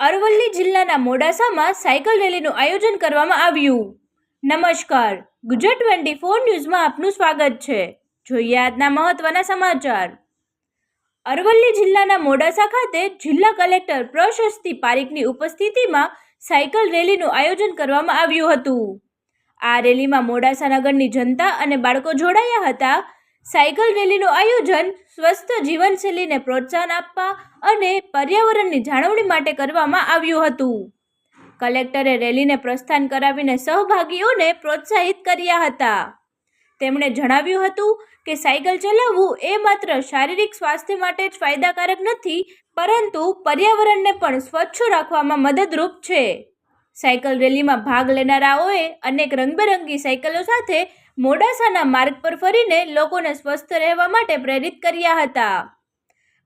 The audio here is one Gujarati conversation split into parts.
અરવલ્લી જિલ્લાના મોડાસામાં સાયકલ રેલીનું આયોજન કરવામાં આવ્યું. નમસ્કાર. ગુજરાત ટ્વેન્ટી ફોર ન્યૂઝમાં આપનું સ્વાગત છે. જોઈએ આજના મહત્વના સમાચાર. અરવલ્લી જિલ્લાના મોડાસા ખાતે જિલ્લા કલેક્ટર પ્રશસ્તિ પારીખની ઉપસ્થિતિમાં સાયકલ રેલીનું આયોજન કરવામાં આવ્યું હતું. આ રેલીમાં મોડાસા નગરની જનતા અને બાળકો જોડાયા હતા. સાયકલ રેલીનું આયોજન સ્વસ્થ જીવનશૈલીને પ્રોત્સાહન આપવા અને પર્યાવરણની જાળવણી માટે કરવામાં આવ્યું હતું. કલેક્ટરે રેલીને પ્રસ્થાન કરાવીને સહભાગીઓને પ્રોત્સાહિત કર્યા હતા. તેમણે જણાવ્યું હતું કે સાયકલ ચલાવવું એ માત્ર શારીરિક સ્વાસ્થ્ય માટે જ ફાયદાકારક નથી, પરંતુ પર્યાવરણને પણ સ્વચ્છ રાખવામાં મદદરૂપ છે. સાયકલ રેલીમાં ભાગ લેનારાઓએ અનેક રંગબેરંગી સાયકલો સાથે મોડાસાના માર્ગ પર ફરીને લોકોને સ્વસ્થ રહેવા માટે પ્રેરિત કર્યા હતા.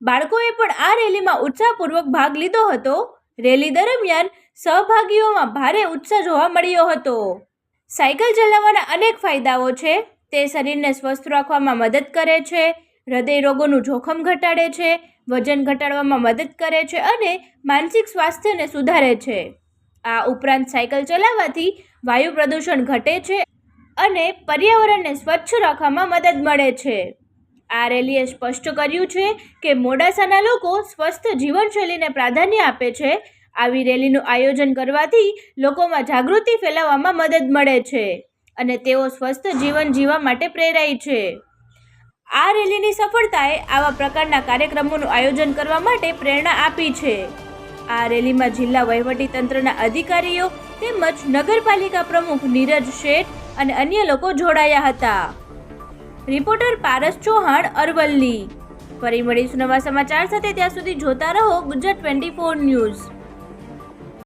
બાળકોએ પણ આ રેલીમાં ઉત્સાહપૂર્વક ભાગ લીધો હતો. રેલી દરમિયાન સહભાગીઓમાં ભારે ઉત્સાહ જોવા મળ્યો હતો. સાયકલ ચલાવવાના અનેક ફાયદાઓ છે. તે શરીરને સ્વસ્થ રાખવામાં મદદ કરે છે. હૃદય રોગોનું જોખમ ઘટાડે છે. વજન ઘટાડવામાં મદદ કરે છે અને માનસિક સ્વાસ્થ્યને સુધારે છે. આ ઉપરાંત સાયકલ ચલાવવાથી વાયુ પ્રદૂષણ ઘટે છે. અને પર્યાવરણને સ્વચ્છ રાખવામાં મદદ મળે છે. આ રેલીએ સ્પષ્ટ કર્યું છે કે મોડાસાના લોકો સ્વસ્થ જીવનશૈલીને પ્રાધાન્ય આપે છે. આવી રેલીનું આયોજન કરવાથી લોકોમાં જાગૃતિ ફેલાવવામાં મદદ મળે છે અને તેઓ સ્વસ્થ જીવન જીવવા માટે પ્રેરાય છે. આ રેલીની સફળતાએ આવા પ્રકારના કાર્યક્રમોનું આયોજન કરવા માટે પ્રેરણા આપી છે. આ રેલીમાં જિલ્લા વહીવટીતંત્રના અધિકારીઓ તેમજ નગરપાલિકા પ્રમુખ નીરજ શેઠ અને અન્ય લોકો જોડાયા હતા. રિપોર્ટર પારસ ચૌહાણ, અરવલ્લી. ફરી મળીશું નવા સમાચાર સાથે. ત્યાં સુધી જોતા રહો ગુજરાત ટ્વેન્ટી ફોર ન્યૂઝ.